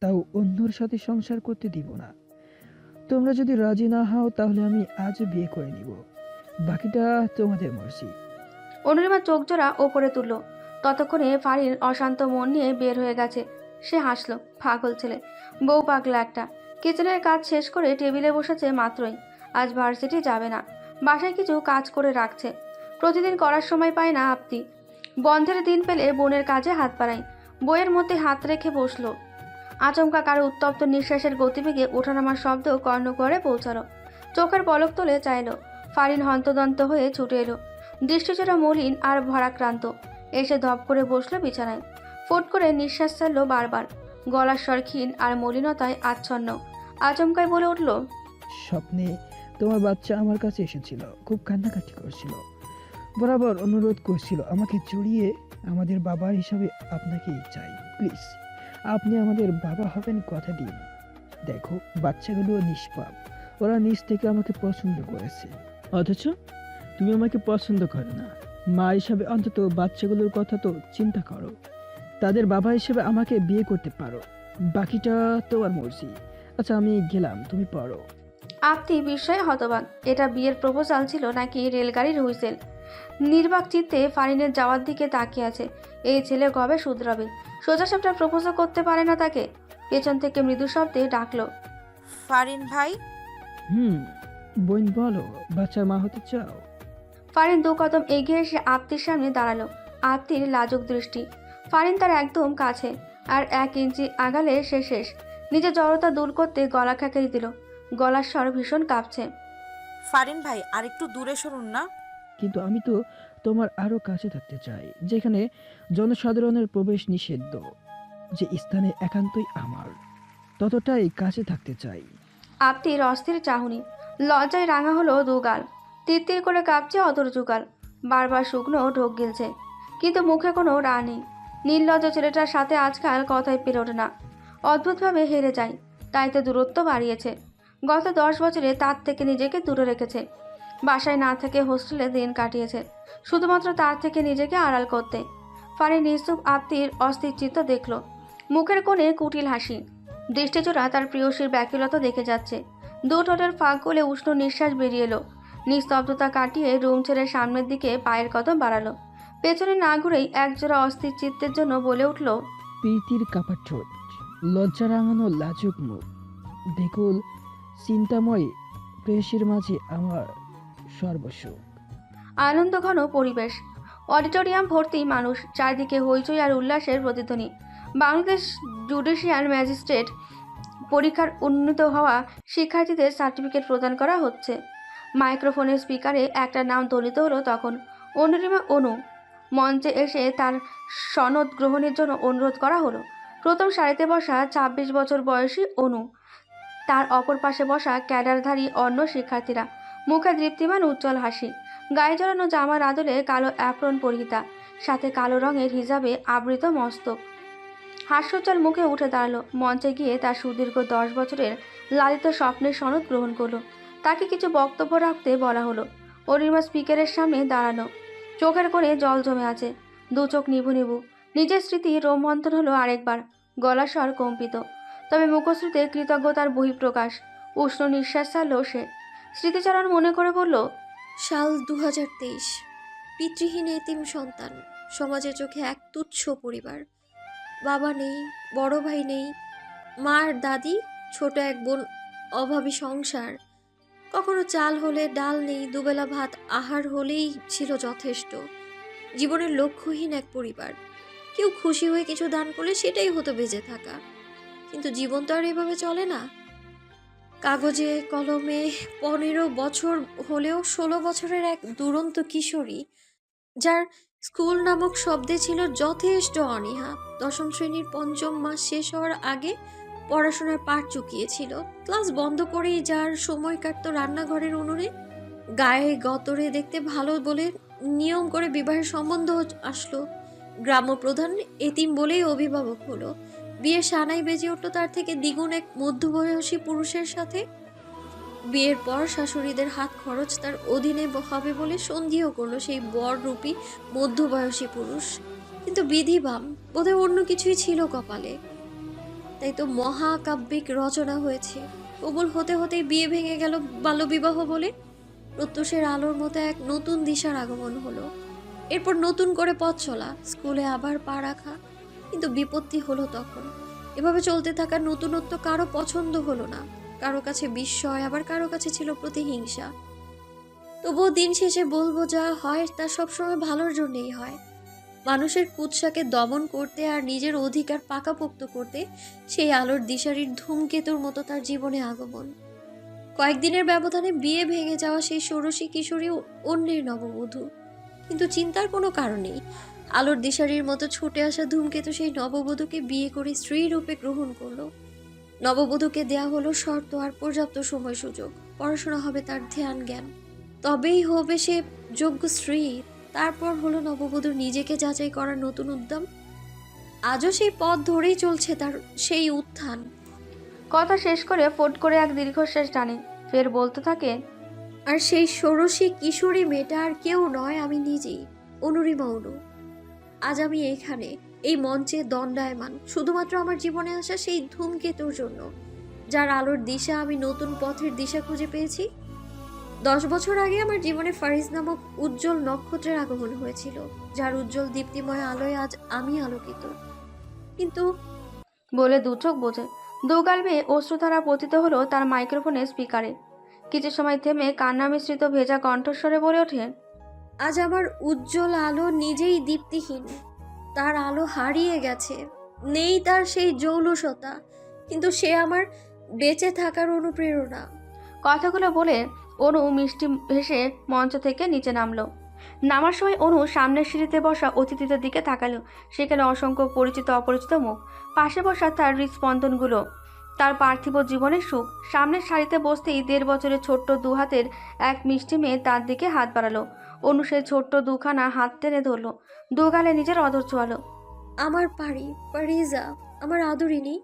তাও অন্যর সাথে সংসার করতে দিব না। তোমরা যদি রাজি না হও, তাহলে আমি আজ বিয়ে করে নিব। বাকিটা তোমাদের মর্জি। অনুরিমা চোখ জোড়া ওপরে তুলল। ততক্ষণে ফারিন অশান্ত মন নিয়ে বের হয়ে গেছে। সে হাসলো, পাগল ছেলে, বউ পাগলা একটা। কিচেনের কাজ শেষ করে টেবিলে বসেছে মাত্রই। আজ ভার্সিটি যাবে না। বাসায় কিছু কাজ করে রাখছে। প্রতিদিন করার সময় পায় না আপনি বন্ধের দিন পেলে বোনের কাজে হাত বাড়ায় বইয়ের মধ্যে হাত রেখে বসল। আচমকা কারও উত্তপ্ত নিঃশ্বাসের গতিবেগে ওঠানামার শব্দ কর্ণকুয়ারে পৌঁছালো। চোখের পলক তুলে চাইলো। ফারিন হন্তদন্ত হয়ে ছুটে এলো। দৃষ্টিচোরা মলিন আর ভরাক্রান্ত। এসে ধপ করে বসল বিছানায়। ফোট করে নিঃশ্বাস ছাড়লো বারবার। গলার স্বর ক্ষীণ আর মলিনতায় আচ্ছন্ন। আচমকায় বলে উঠল, স্বপ্নে তোমার বাচ্চা আমার কাছে এসেছিল। খুব কান্নাকাটি করছিল। বরাবর অনুরোধ করছিল, আমাকে জড়িয়ে আমাদের বাবা হিসাবে আপনাকেই চাই, প্লিজ। আপনি আমাদের বাবা হবেন কথা দিন। দেখো, বাচ্চাগুলো নিষ্পাপ। ওরা নিজ থেকে আমাকে পছন্দ করেছে। অথচ তুমি আমাকে পছন্দ করো না। মা হিসাবে অন্তত বাচ্চাগুলোর কথা তো চিন্তা করো। তাদের বাবা হিসেবে আমাকে বিয়ে করতে পারো। বাকিটা তোমার মর্জি। আচ্ছা আমি গেলাম, তুমি পড়ো। আপনি বিষয়ে হতবাক। এটা বিয়ের প্রপোজাল ছিল নাকি রেলগাড়ির হুইসেল? নির্বাক চিত্তে ফারিনের যাওয়ার দিকে তাকিয়ে আছে। এই ছেলে কবে শুধরাবে। সোজা সাপটা প্রপোজও করতে পারে না তাকে। পেছন থেকে মৃদু শব্দে ডাকলো ফারিন ভাই? হুম বোন বলো বাচ্চার মা হতে চাও? ফারিন দু কদম এগিয়ে এসে আত্মীর সামনে দাঁড়াল। আত্মীর লাজুক দৃষ্টি। ফারিন তার একদম কাছে আর এক ইঞ্চি আগালে সে শেষ। নিজের জড়তা দূর করতে গলা খেঁকিয়ে দিল। গলার স্বর ভীষণ কাঁপছে। ফারিন ভাই আর একটু দূরে সরুন না। কিন্তু আমি তো তোমার আরও কাছে থাকতে চাই, যেখানে জনসাধারণের প্রবেশ নিষিদ্ধ, যে স্থানে একান্তই আমার। ততটাই কাছে থাকতে চাই। আপতির অস্থির চাহনি। লজ্জায় রাঙা হলো দুগাল। তিত্তির করে কাঁপছে অতর যুগাল। বারবার শুকনো ঢোক গিলছে। কিন্তু মুখে কোনো রা নেই। নির্লজ্জ ছেলেটার সাথে আজকাল কথাই পেরোট না। অদ্ভুতভাবে হেরে যায়। তাই তো দূরত্ব বাড়িয়েছে। গত দশ বছরে তার থেকে নিজেকে দূরে রেখেছে। বাসায় না থেকে হোস্টেলে দিন কাটিয়েছে, শুধুমাত্র তার থেকে নিজেকে আড়াল করতে। ফারি নিস্তুপ আত্মীর অস্থির চিত্ত দেখল। মুখের কোণে কুটিল হাসি। দৃষ্টিচোরা তার প্রিয়সীর ব্যাকুলতা দেখে যাচ্ছে। দু ঠোঁটের ফাঁক গলে উষ্ণ নিঃশ্বাস বেরিয়ে এলো। নিস্তব্ধতা কাটিয়ে রুম ছেড়ে সামনের দিকে পায়ের কদম বাড়ালো। পেছনে না ঘুরেই একজোড়া অস্থির চিত্তের জন্য বলে উঠল, প্রীতির কাপড় ঠোঁট লজ্জা রাঙানো লাজুক মুখ। বেকুল চিন্তাময়, প্রেয়সীর মাঝে আমার সর্বস্ব আনন্দ ঘন পরিবেশ। অডিটোরিয়াম ভর্তি মানুষ, চারদিকে হইচই আর উল্লাসের প্রতিধ্বনি। বাংলাদেশ জুডিশিয়াল ম্যাজিস্ট্রেট পরীক্ষার উন্নীত হওয়া শিক্ষার্থীদের সার্টিফিকেট প্রদান করা হচ্ছে। মাইক্রোফোনের স্পিকারে একটা নাম ধ্বনিত হলো তখন। অনুরিমা অনু। মঞ্চে এসে তার সনদ গ্রহণের জন্য অনুরোধ করা হলো। প্রথম সারিতে বসা ২৬ বছর বয়সী অনু। তার অপর পাশে বসা ক্যাডারধারী অন্য শিক্ষার্থীরা। মুখে দৃপ্তিমান উজ্জ্বল হাসি। গায়ে জড়ানো জামার আদলে কালো অ্যাপ্রন পরিহিতা, সাথে কালো রঙের হিজাবে আবৃত মস্তক হাস্যোজ্জ্বল মুখে উঠে দাঁড়াল, মঞ্চে গিয়ে তার সুদীর্ঘ দশ বছরের লালিত স্বপ্নের সনদ গ্রহণ করল। তাকে কিছু বক্তব্য রাখতে বলা হলো। অরিমা স্পিকারের সামনে দাঁড়ানো। চোখের কোণে জল জমে আছে। দু চোখ নিভু নিভু। নিজের স্মৃতি রোমন্থন হলো আরেকবার। গলা স্বর কম্পিত। তবে মুখশ্রীতে কৃতজ্ঞতার বহিঃপ্রকাশ। উষ্ণ নিঃশ্বাস ছাড়ল সে। স্মৃতিচারণ মনে করে বলল, সাল দু হাজার তেইশ। পিতৃহীন এতিম সন্তান। সমাজের চোখে এক তুচ্ছ পরিবার। বাবা নেই, বড় ভাই নেই মার দাদি, ছোট এক বোন, অভাবী সংসার। কখনো চাল হলে ডাল নেই, দুবেলা ভাত আহার হলেই ছিল যথেষ্ট। জীবনের লক্ষ্যহীন এক পরিবার। কেউ খুশি হয়ে কিছু দান করলে সেটাই হতো বেঁচে থাকা। কিন্তু জীবন তো আর এভাবে চলে না। কাগজে, কলমে, পনেরো বছর হলেও ষোলো বছরের এক দুরন্ত কিশোরী, যার স্কুল নামক শব্দে ছিল যথেষ্ট অনীহা। দশম শ্রেণির পঞ্চম মাস শেষ হওয়ার আগে পড়াশোনার পাঠ চুকিয়েছিল। ক্লাস বন্ধ করেই যার সময় কাটতো রান্নাঘরের উনুনে, গায়ে গতরে দেখতে ভালো বলে নিয়ম করে বিবাহের সম্বন্ধ আসলো। গ্রাম্য প্রধান এতিম বলেই অভিভাবক হলো। বিয়ের সানাই বেজে উঠল তার থেকে দ্বিগুণ এক মধ্যবয়সী পুরুষের সাথে। বিয়ের পর শাশুড়িদের হাত খরচ তার অধীনে হবে বলে সন্ধিও করল সেই বররূপী মধ্যবয়সী পুরুষ। কিন্তু বিধিবাম বোধহয় অন্য কিছুই ছিল কপালে। তাই তো মহাকাব্যিক রচনা হয়েছে। কবুল হতে হতেই বিয়ে ভেঙে গেল বাল্যবিবাহ বলে। প্রত্যুষের আলোর মতো এক নতুন দিশার আগমন হলো। এরপর নতুন করে পথ চলা, স্কুলে আবার পা রাখা, কিন্তু বিপত্তি হলো তখন। এভাবে চলতে থাকা নতুনত্ব কারও পছন্দ হলো না। কারও কাছে বিস্ময়, আবার কারও কাছে ছিল প্রতিহিংসা। তবুও দিন শেষে বলব, যা হয় তা সবসময় ভালোর জন্যেই হয়। মানুষের কুৎসাকে দমন করতে আর নিজের অধিকার পাকাপোক্ত করতে সেই আলোর দিশারির ধূমকেতুর মতো তার জীবনে আগমন। কয়েকদিনের ব্যবধানে বিয়ে ভেঙে যাওয়া সেই ষোড়শী কিশোরী অন্যের নববধূ। কিন্তু চিন্তার কোনো কারণ নেই। আলোর দিশারির মতো ছুটে আসা ধূমকেতু সেই নববধূকে বিয়ে করে স্ত্রী রূপে গ্রহণ করল। নববধূকে দেয়া হলো শর্ত আর পর্যাপ্ত সময় সুযোগ। পড়াশোনা হবে তার ধ্যান জ্ঞান। তবেই হবে সে যোগ্য স্ত্রী। তারপর হলো নববধূর নিজেকে যাচাই করার নতুন উদ্যম। আজও সেই পথ ধরেই চলছে তার সেই উত্থান। কথা শেষ করে ফোট করে এক দীর্ঘশ্বাস টানে। ফের বলতে থাকে আর সেই ষোড়শী কিশোরী মেয়েটা আর কেউ নয় আমি নিজেই অনুরিমা অনু আজ আমি এইখানে, এই মঞ্চে দণ্ডায়মান, শুধুমাত্র আমার জীবনে আসা সেই ধূমকেতুর জন্য, যার আলোর দিশা আমি নতুন পথের দিশা খুঁজে পেয়েছি। দশ বছর আগে আমার জীবনে ফারিজ নামক উজ্জ্বল নক্ষত্রের আগমন হয়েছিল, যার উজ্জ্বল দীপ্তিময় আলোয় আজ আমি আলোকিত। কিন্তু বলে দু চোখ বোঝে দুগাল বেয়ে অশ্রুধারা পতিত হলো তার মাইক্রোফোনের স্পিকারে। কিছু সময় থেমে কান্না মিশ্রিত ভেজা কণ্ঠস্বরে বলে ওঠে আজ আমার উজ্জ্বল আলো নিজেই দীপ্তিহীন। তার আলো হারিয়ে গেছে। নেই তার সেই জৌলসতা, কিন্তু সে আমার বেঁচে থাকার অনুপ্রেরণা। কথাগুলো বলে অনু মিষ্টি হেসে মঞ্চ থেকে নিচে নামলো। নামার সময় অনু সামনের সিঁড়িতে বসা অতিথিদের দিকে তাকালো। সেখানে অসংখ্য পরিচিত অপরিচিত মুখ। পাশে বসা তার হৃদস্পন্দনগুলো তার পার্থিব জীবনের সুখ। সামনের সারিতে বসতেই দেড় বছরের ছোট্ট দুহাতের এক মিষ্টি মেয়ে তার দিকে হাত বাড়ালো। অনু সেই ছোট্ট দুখানা হাত টেনে ধরলো। দুগালে নিজের অদর চোয়ালো। আমার পারি পারিজা আমার আদরিনী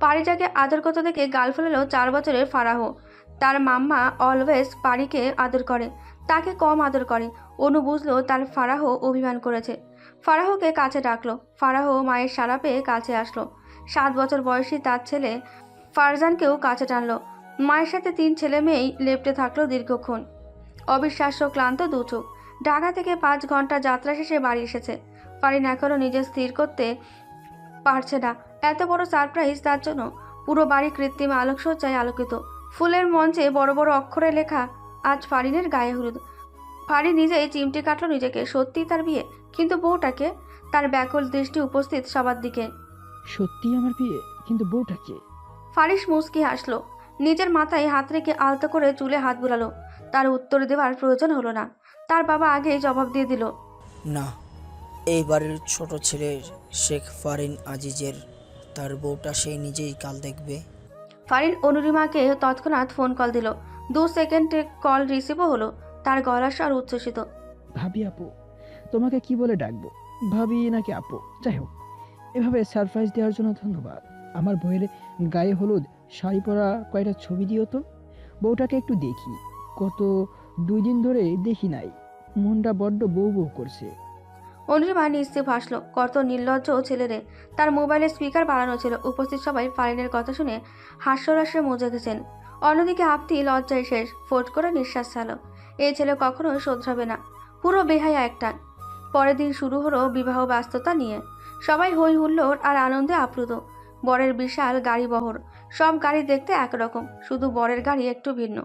পারিজাকে আদর করতে দেখে গাল ফেলেলো চার বছরের ফারাহ। তার মাম্মা অলওয়েজ পারিকে আদর করে তাকে কম আদর করে। অনু বুঝলো তার ফারাহ অভিমান করেছে। ফারাহকে কাছে ডাকলো। ফারাহ মায়ের সারা পেয়ে কাছে আসলো। সাত বছর বয়সী তার ছেলে ফারজানকেও কাছে টানলো। মায়ের সাথে তিন ছেলে মেয়েই লেপটে থাকল দীর্ঘক্ষণ। অবিশ্বাস্য ক্লান্ত দু চোখ ঢাকা থেকে পাঁচ ঘণ্টা যাত্রা শেষে বাড়ি এসেছে। ফারিন এখনও নিজে স্থির করতে পারছে না। এত বড় সারপ্রাইজ তার জন্য। পুরো বাড়ি কৃত্রিম আলোকসজ্জায় আলোকিত। ফুলের মঞ্চে বড় বড় অক্ষরে লেখা আজ ফারিনের গায়ে হলুদ। ফারি নিজেই চিমটি কাটলো নিজেকে। সত্যি তার বিয়ে? কিন্তু বউটাকে? তার ব্যাকুল দৃষ্টি উপস্থিত সবার দিকে। সত্যি আমার বিয়ে? কিন্তু বউটাকে ফারিস মুস্কি হাসলো। নিজের মাথায় হাত রেখে আলতো করে চুলে হাত বুলালো। তার উত্তর দেওয়ার প্রয়োজন হলো না। তার বাবা আগেই জবাব দিয়ে দিল। না এই বাড়ির ছোট ছেলে শেখ ফারিন আজিজের তার বউটা সে নিজেই কাল দেখবে। ফারিন অনুরিমাকে তৎক্ষণাৎ ফোন কল দিল। দু সেকেন্ডে কল রিসিভও হলো। তার গলার স্বর উচ্ছ্বসিত। ভাবি আপু তোমাকে কি বলে ডাকবো? ভাবি নাকি আপু? যাই হোক এভাবে সারপ্রাইজ দেওয়ার জন্য ধন্যবাদ। আমার বইয়ের গায়ে হলুদ শাড়ি পরা কয়টা ছবি দিও তো? বউটাকে একটু দেখি। কত দুই দিন ধরে দেখি নাই। মনটা বড্ড বউ বউ করছে। অনুরিমা নিশ্চিত হাসলো কত নির্লজ্জ ছেলেরে। তার মোবাইলের স্পিকার বাড়ানো ছিল। উপস্থিত সবাই ফারিনের কথা শুনে হাস্যরসে মজে গেছেন অন্যদিকে আপতি লজ্জায় শেষ। ফোট করে নিঃশ্বাস ছাড়ল। এই ছেলে কখনো শোধরাবে না। পুরো বেহায়া একটা। পরের দিন শুরু হলো বিবাহ ব্যস্ততা নিয়ে। সবাই হই হুল্লোড় আর আনন্দে আপ্লুত। বরের বিশাল গাড়ি বহর সব গাড়ি দেখতে একরকম। শুধু বরের গাড়ি একটু ভিন্ন।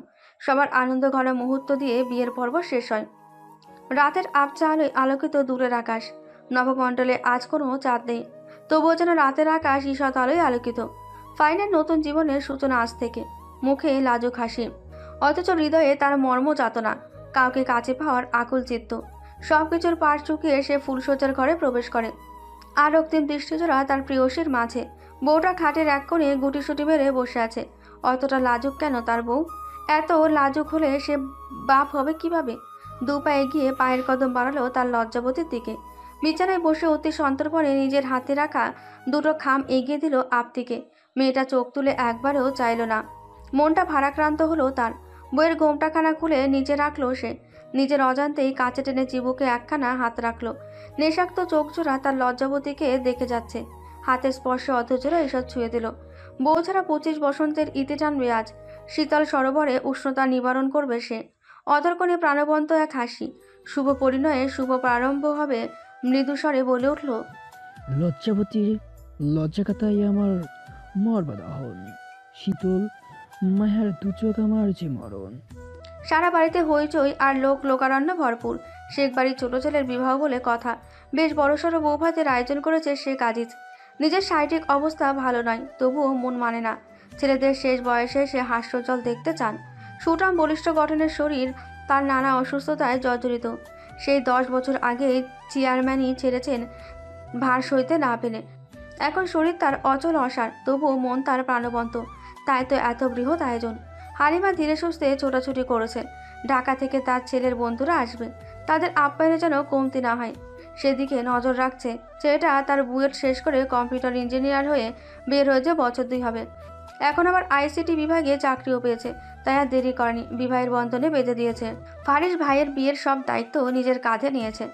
সবার আনন্দ ঘন মুহূর্ত দিয়ে বিয়ের পর্ব শেষ হয়। রাতের আবচা আলোয় আলোকিত দূরের আকাশ। নবমণ্ডলে আজ কোনো চাঁদ নেই। তবুও যেন রাতের আকাশ ঈষৎ আলোয় আলোকিত। ফাইনের নতুন জীবনের সূচনা আজ থেকে। মুখে লাজুক হাসি। অথচ হৃদয়ে তার মর্ম যাতনা। কাউকে কাছে পাওয়ার আকুল চিত্ত। সব কিছুর পাশ চুকিয়ে সে ফুলসজ্জার ঘরে প্রবেশ করে। আর রক্তিম দৃষ্টিজোড়া তার প্রিয়সীর মাঝে। বউটা খাটের এক কোণে গুটিসুটি মেরে বসে আছে। অতটা লাজুক কেন তার বউ? এত লাজুক হলে সে বাপ হবে কীভাবে? দু পা এগিয়ে পায়ের কদম বাড়ালো তার লজ্জাবতীর দিকে। বিছানায় বসে অতি সন্তর্পণে নিজের হাতে রাখা দুটো খাম এগিয়ে দিল আপতিকে। মেয়েটা চোখ তুলে একবারও চাইল না। মনটা ভারাক্রান্ত হলো তার। বইয়ের গোমটাখানা খুলে নিচে রাখল সে। নিজের অজান্তেই কাছে টেনে চিবুকে একখানা হাত রাখল। নেশাক্ত চোখজোড়া তার লজ্জাবতীকে দেখে যাচ্ছে। হাতের স্পর্শে অথচরা এসব ছুঁয়ে দিল। বউ ছাড়া পঁচিশ বসন্তের ইতি টানবে আজ। শীতল সরোবরে উষ্ণতা নিবারণ করবে সে। অতর্কণে প্রাণবন্ত এক হাসি। শুভ পরিণয়ে শুভ প্রারম্ভ হবে মৃদুস্বরে বলে উঠল লজ্জাবতীর লজ্জাকাতাই আমার মর্বাদহন শীতল মায়ার দুচোখ আমার যে মরণ। সারা বাড়িতে হইচই আর লোক লোকারণ্য ভরপুর। শেখ বাড়ির ছোট ছেলের বিবাহ বলে কথা। বেশ বড়সড় বৌভাতের আয়োজন করেছে শেখ আজিজ। নিজের শারীরিক অবস্থা ভালো নয় তবুও মন মানে না। ছেলেদের শেষ বয়সে সে হাস্যজল দেখতে চান। সুঠাম বলিষ্ঠ গঠনের শরীর, তার নানা অসুস্থতায় জর্জরিত। সেই দশ বছর আগে চেয়ারম্যানই ছেড়েছেন ভার সইতে না পেলে এখন শরীর তার অচল অসার, তবুও মন তার প্রাণবন্ত। তাই তো এত বৃহৎ আয়োজন। হালিমা ধীরে সুস্থে ছোটাছুটি করেছে। ঢাকা থেকে তার ছেলের বন্ধুরা আসবে। তাদের আপ্যায়নে যেন কমতি না হয়। সেদিকে নজর রাখছে। ছেলেটা তার বুয়েট শেষ করে কম্পিউটার ইঞ্জিনিয়ার হয়ে বের হয়েছে বছর দুই হবে। এখন আবার আইসিটি বিভাগে চাকরিও পেয়েছে, তাই আর দেরি করেনি। বিবাহের বন্ধনে বেঁধে দিয়েছে। ফারিস ভাইয়ের বিয়ের সব দায়িত্ব নিজের কাঁধে নিয়েছে।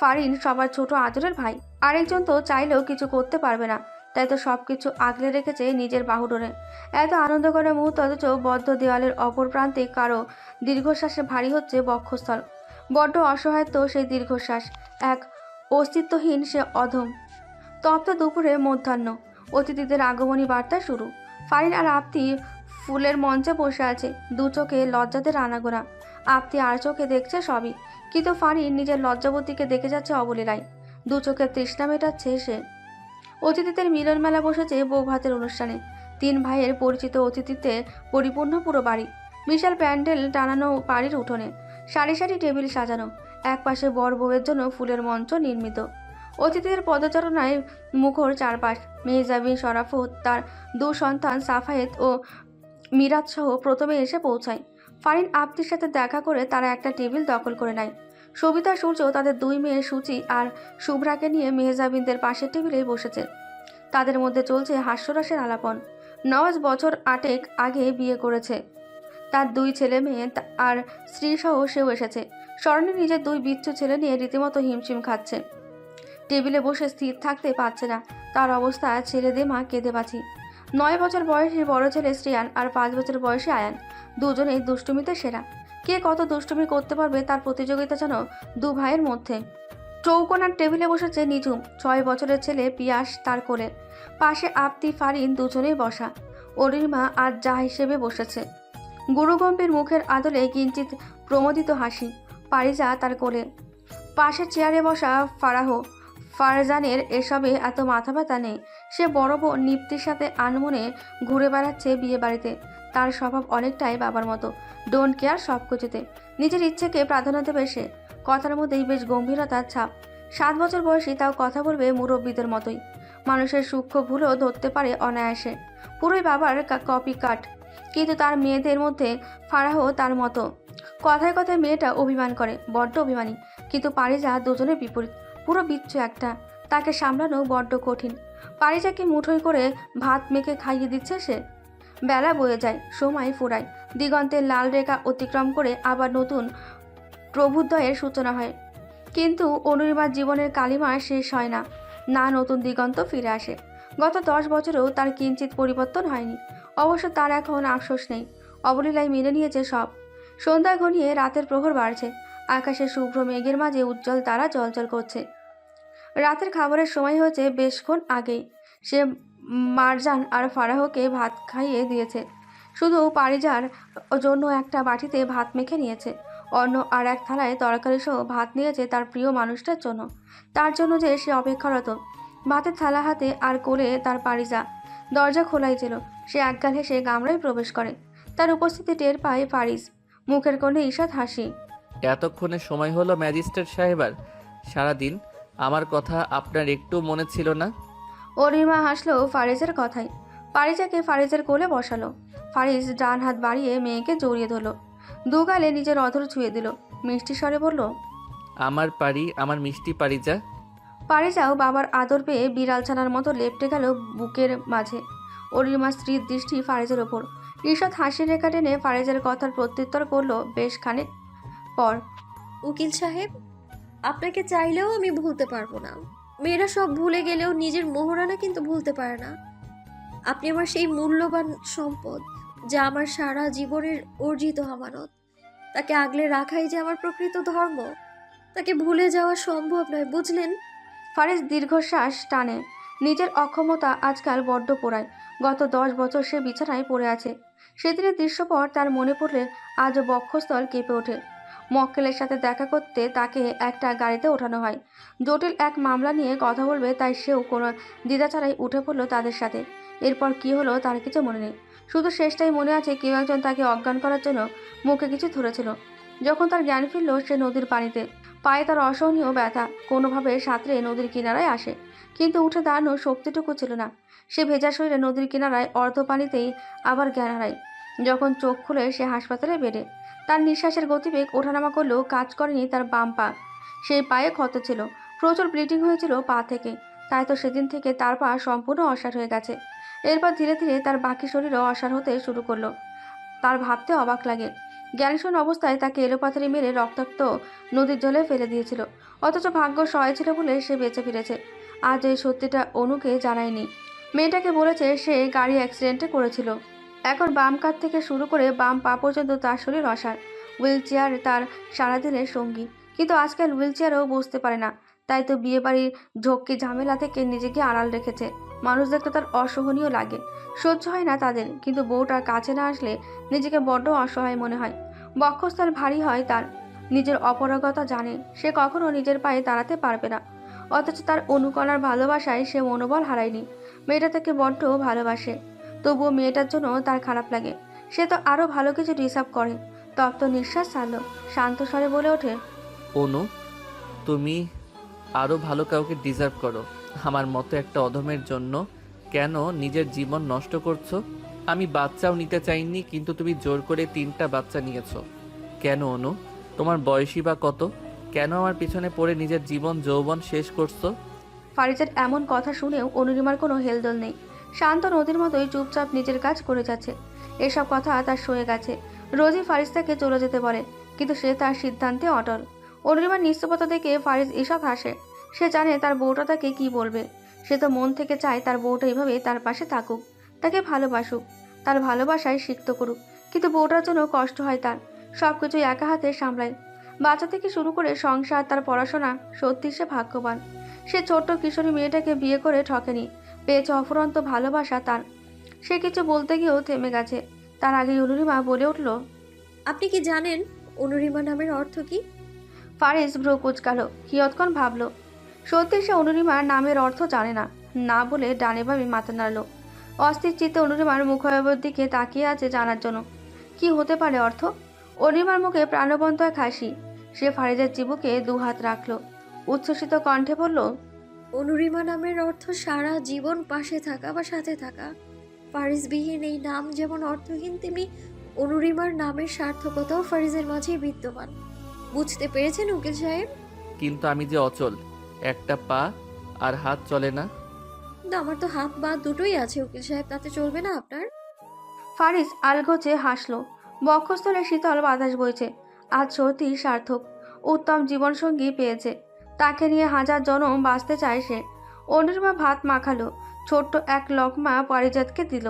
ফারিন সবার ছোট আদরের ভাই। আরেকজন তো চাইলেও কিছু করতে পারবে না, তাই তো সব কিছু আগলে রেখেছে নিজের বাহুডোরে। এত আনন্দ আনন্দকর মুহূর্ত অথচ বদ্ধ দেওয়ালের অপর প্রান্তে কারও দীর্ঘশ্বাসে ভারী হচ্ছে বক্ষস্থল। বড্ড অসহায়ত্ব সেই দীর্ঘশ্বাস। এক অস্তিত্বহীন সে অধম। তপ্ত দুপুরে মধ্যাহ্ন। অতিথিদের আগমনী বার্তা শুরু। ফারিন আর আপতি ফুলের মঞ্চে বসে আছে। দু চোখে লজ্জাদের আনাগোনা। আপতি আর চোখে দেখছে সবই। কিন্তু ফারিন নিজের লজ্জাবতীকে দেখে যাচ্ছে অবলীলায়। দু চোখে তৃষ্ণা মেটাচ্ছে সে। অতিথিদের মিলন মেলা বসেছে বউ ভাতের অনুষ্ঠানে। তিন ভাইয়ের পরিচিত অতিথিতে পরিপূর্ণ পুরো বাড়ি। বিশাল প্যান্ডেল টানানো বাড়ির উঠোনে। সারি সারি টেবিল সাজানো। এক পাশে বর বউয়ের জন্য ফুলের মঞ্চ নির্মিত। অতিথিদের পদচারণায় মুখর চারপাশ। মেহজাবিন শরাফত তার দু সন্তান সাফায়েত ও মিরাজ সহ প্রথমে এসে পৌঁছায়। ফারিন আপ্তির সাথে দেখা করে তারা একটা টেবিল দখল করে নেয়। সবিতা সূর্য তাদের দুই মেয়ে সূচি আর শুভ্রাকে নিয়ে মেহজাবিনদের পাশের টেবিলেই বসেছে। তাদের মধ্যে চলছে হাস্যরসের আলাপন। নওয়াজ বছর আটেক আগে বিয়ে করেছে। তার দুই ছেলে মেয়ে আর স্ত্রীসহ সেও এসেছে। স্মরণে নিজের দুই বিচ্ছু ছেলে নিয়ে রীতিমতো হিমশিম খাচ্ছে। টেবিলে বসে স্থির থাকতে পারছে না। তার অবস্থা, ছেলে দে মা কেঁদে বাঁচি। নয় বছর বয়সী বড় ছেলে শ্রেয়ান আর পাঁচ বছর বয়সী আয়ান। দুজনেই দুষ্টুমিতে সেরা। কে কত দুষ্টুমি করতে পারবে তার প্রতিযোগিতা যেন দু ভাইয়ের মধ্যে। চৌকোনার টেবিলে বসেছে নিঝুম। ছয় বছরের ছেলে পিয়াস তার কোলে। পাশে আপতি, ফারিন দুজনেই বসা। অরিমা আর যা হিসেবে বসেছে। গুরুগম্ভীর মুখের আদলে কিঞ্চিত প্রমোদিত হাসি। পারিজা তার কোলে। পাশে চেয়ারে বসা ফারাহ। ফারজানের এসবে এত মাথা ব্যথা নেই। সে বড় বোন নিপ্তির সাথে আনমনে ঘুরে বেড়াচ্ছে বিয়ে বাড়িতে তার স্বভাব অনেকটাই বাবার মতো। ডোন্ট কেয়ার সব কিছুতে। নিজের ইচ্ছেকে প্রাধান্য দেবে সে। কথার মধ্যেই বেশ গম্ভীরতার ছাপ। সাত বছর বয়সী তাও কথা বলবে মুরব্বীদের মতোই। মানুষের সূক্ষ্ম ভুলও ধরতে পারে অনায়াসে। পুরোই বাবার কপি কাট কিন্তু তার মেয়েদের মধ্যে ফারাহ তার মতো। কথায় কথায় মেয়েটা অভিমান করে, বড্ড অভিমানী। কিন্তু পারিজা দুজনের বিপরীত। পুরো বিচ্ছু একটা। তাকে সামলানো বড্ড কঠিন। পারিজাকে মুঠোই করে ভাত মেখে খাইয়ে দিচ্ছে সে। বেলা বয়ে যায়, সময় ফুরায়। দিগন্তের লাল রেখা অতিক্রম করে আবার নতুন প্রভুদ্বয়ের সূচনা হয়। কিন্তু অনুরিমার জীবনের কালিমা শেষ হয় না। না নতুন দিগন্ত ফিরে আসে। গত দশ বছরেও তার কিঞ্চিত পরিবর্তন হয়নি। অবশ্য তার এখন আফসোস নেই। অবলীলায় মেনে নিয়েছে সব। সন্ধ্যা ঘনিয়ে রাতের প্রহর বাড়ছে। আকাশে শুভ্র মেঘের মাঝে উজ্জ্বল তারা জলজল করছে। রাতের খাবারের সময় হয়েছে বেশক্ষণ আগেই। সে মারজান আর ফারাহকে ভাত খাইয়ে দিয়েছে। শুধু পারিজার জন্য একটা বাটিতে ভাত মেখে নিয়েছে। অন্য আর এক থালায় তরকারি সহ ভাত নিয়েছে তার প্রিয় মানুষটার জন্য। তার জন্য যে সে অপেক্ষারত। ভাতের থালা হাতে আর কোলে তার পারিজা। দরজা খোলাই ছিল। সে একগাল হেসে গামড়ায় প্রবেশ করে। তার উপস্থিতি টের পায় ফারিস মুখের কোণে ঈষৎ হাসি। এতক্ষণে সময় হলো ম্যাজিস্ট্রেট সাহেবার। সারাদিন আমার কথা আপনার একটু মনে ছিল না? অরিমা হাসলো ফারিজের কথাই ফারিজাকে ফারিজের কোলে বসালো। ফারিজ ডান হাত বাড়িয়ে মেয়েকে জড়িয়ে ধরলো। দুগালে নিজের অধর ছুঁয়ে দিল। মিষ্টি স্বরে বলল আমার পারি আমার মিষ্টি পারিজা? পারিজাও বাবার আদর পেয়ে বিড়াল ছানার মতো লেপটে গেল বুকের মাঝে। অরিমার স্ত্রীর দৃষ্টি ফারিজের ওপর। ঈষৎ হাসি রেখা টেনে ফারিজের কথার প্রত্যুত্তর করল বেশ খানিক পর। উকিল সাহেব আপনাকে চাইলেও আমি ভুলতে পারব না। মেয়েরা সব ভুলে গেলেও নিজের মোহরানা কিন্তু ভুলতে পারে না। আপনি আমার সেই মূল্যবান সম্পদ, যা আমার সারা জীবনের অর্জিত আমানত। তাকে আগলে রাখাই যে আমার প্রকৃত ধর্ম, তাকে ভুলে যাওয়া সম্ভব নয়, বুঝলেন? ফারেজ দীর্ঘশ্বাস টানে। নিজের অক্ষমতা আজকাল বড্ড পোড়ায়। গত দশ বছর সে বিছানায় পড়ে আছে। সেদিনের দৃশ্য পর তার মনে পড়লে আজও বক্ষস্থল কেঁপে ওঠে। মক্কেলের সাথে দেখা করতে তাকে একটা গাড়িতে ওঠানো হয়। জটিল এক মামলা নিয়ে কথা বলবে, তাই সেও কোনো দ্বিধা ছাড়াই উঠে পড়ল তাদের সাথে। এরপর কি হলো তার কিছু মনে নেই। শুধু শেষটাই মনে আছে কেউ একজন তাকে অজ্ঞান করার জন্য মুখে কিছু ধরেছিল। যখন তার জ্ঞান ফিরল সে নদীর পানিতে। পায়ে তার অসহনীয় ব্যথা, কোনোভাবে সাঁতরে নদীর কিনারায় আসে। কিন্তু উঠে দাঁড়ানোর শক্তিটুকু ছিল না। সে ভেজা শরীরে নদীর কিনারায় অর্ধ পানিতেই আবার জ্ঞান হারায়। যখন চোখ খুলে সে হাসপাতালে বেড়ে তার নিঃশ্বাসের গতিবেগ ওঠানামা করলেও কাজ করেনি তার বাম পা। সেই পায়ে ক্ষত ছিল। প্রচুর ব্লিডিং হয়েছিল পা থেকে। তাই তো সেদিন থেকে তার পা সম্পূর্ণ অসার হয়ে গেছে। এরপর ধীরে ধীরে তার বাকি শরীরও অসার হতে শুরু করল। তার ভাবতে অবাক লাগে। জ্ঞানশূন্য অবস্থায় তাকে এলোপাথারি মেরে রক্তাক্ত নদীর জলে ফেলে দিয়েছিল। অথচ ভাগ্য সহায় ছিল বলে সে বেঁচে ফিরেছে। আজ এই সত্যিটা অনুকে জানায়নি। মেয়েটাকে বলেছে সে গাড়ি অ্যাক্সিডেন্টে করেছিল। এখন বাম কাত থেকে শুরু করে বাম পা পর্যন্ত তার শরীর অসার। হুইল চেয়ার তার সারাদিনের সঙ্গী। কিন্তু আজকাল হুইল চেয়ারও বুঝতে পারে না। তাই তো বিয়ে বাড়ির ঝক্কি ঝামেলা থেকে নিজেকে আড়াল রেখেছে। মানুষ দেখতে তার অসহনীয় লাগে। সহ্য হয় না তাদের। কিন্তু বউটার কাছে না আসলে নিজেকে বড্ড অসহায় মনে হয়। বক্ষস্থল ভারী হয় তার। নিজের অপরগতা জানে। সে কখনো নিজের পায়ে দাঁড়াতে পারবে না। অথচ তার অনুকরণার ভালোবাসায় সে মনোবল হারায়নি। মেয়েটা তাকে বড্ড ভালোবাসে। তবুও মেয়েটার জন্য তার খারাপ লাগে। সে তো আরও ভালো কিছু ডিসার্ভ করে। তপ্ত নিঃশ্বাস ছাড়ল। শান্ত স্বরে বলে ওঠে অনু তুমি আরও ভালো কাউকে ডিজার্ভ করো। আমার মতো একটা অধমের জন্য কেন নিজের জীবন নষ্ট করছ? আমি বাচ্চাও নিতে চাইনি কিন্তু তুমি জোর করে তিনটা বাচ্চা নিয়েছো। কেন অনু তোমার বয়সী বা কত? কেন আমার পিছনে পড়ে নিজের জীবন যৌবন শেষ করছ? ফারিজের এমন কথা শুনেও অনুরিমার কোনো হেলদোল নেই। শান্ত নদীর মতোই চুপচাপ নিজের কাজ করে যাচ্ছে। এসব কথা তার সয়ে গেছে। রোজই ফারিজ তাকে চলে যেতে বলে, কিন্তু সে তার সিদ্ধান্তে অটল। অনুরিমার নিস্তবতা দেখে ফারিজ এসব হাসে। সে জানে তার বউটা তাকে কি বলবে। সে তো মন থেকে চায় তার বউটা এভাবে তার পাশে থাকুক, তাকে ভালোবাসুক, তার ভালোবাসায় সিক্ত করুক। কিন্তু বউটার জন্য কষ্ট হয় তার সব কিছুই একা হাতে সামলায়। বাচ্চা থেকে শুরু করে সংসার, তার পড়াশোনা সত্যি সে ভাগ্যবান। সে ছোট্ট কিশোরী মেয়েটাকে বিয়ে করে ঠকেনি। পেয়েছে অফুরন্ত ভালোবাসা তার সে কিছু বলতে গিয়েও থেমে গেছে। তার আগে অনুরিমা বলে উঠল আপনি কি জানেন অনুরিমা নামের অর্থ কি? ফারিস ভ্রু কুচকালো কিয়ৎক্ষণ ভাবল। সত্যি সে অনুরিমার নামের অর্থ জানে না না বলে ডানে ভাবে মাথা নাড়ল। অস্থির চিত্তে অনুরিমার মুখাবয়ের দিকে তাকিয়ে আছে জানার জন্য। কি হতে পারে অর্থ? অনিমার মুখে প্রাণবন্ত এক হাসি। সে ফারিজের চিবুকে দুহাত রাখল উচ্ছ্বসিত কণ্ঠে বলল অনুরিমা নামের অর্থ সারা জীবন পাশে থাকা বা সাথে থাকা। ফারিজবিহীন এই নাম যেমন অর্থহীন তেমনি অনুরিমার নামের সার্থকতাও ফারিজের মাঝেই বিদ্যমান। বুঝতে পেরেছেন উকিল সাহেব? কিন্তু আমি যে অচল একটা পা আর হাত চলে না? কিন্তু আমার তো হাত বা দুটোই আছে উকিল সাহেব তাতে চলবে না আপনার? ফারিজ আলগোচে হাসলো। বক্ষস্থলে শীতল বাতাস বইছে। আজ সত্যি সার্থক। উত্তম জীবনসঙ্গী পেয়েছে। তাকে নিয়ে হাজার জনম বাঁচতে চায় সে। অনুরমা ভাত মাখালো ছোট্ট এক লকমা পারিজাতকে দিল।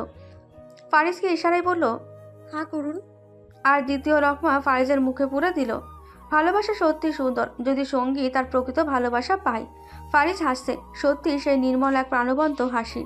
ফারিজকে ইশারায় বলল হ্যাঁ করুন। আর দ্বিতীয় লকমা ফারিজের মুখে পুরে দিল। ভালোবাসা সত্যি সুন্দর যদি সঙ্গী তার প্রকৃত ভালোবাসা পায়। ফারিজ হাসছে সত্যি সেই নির্মল এক প্রাণবন্ত হাসি।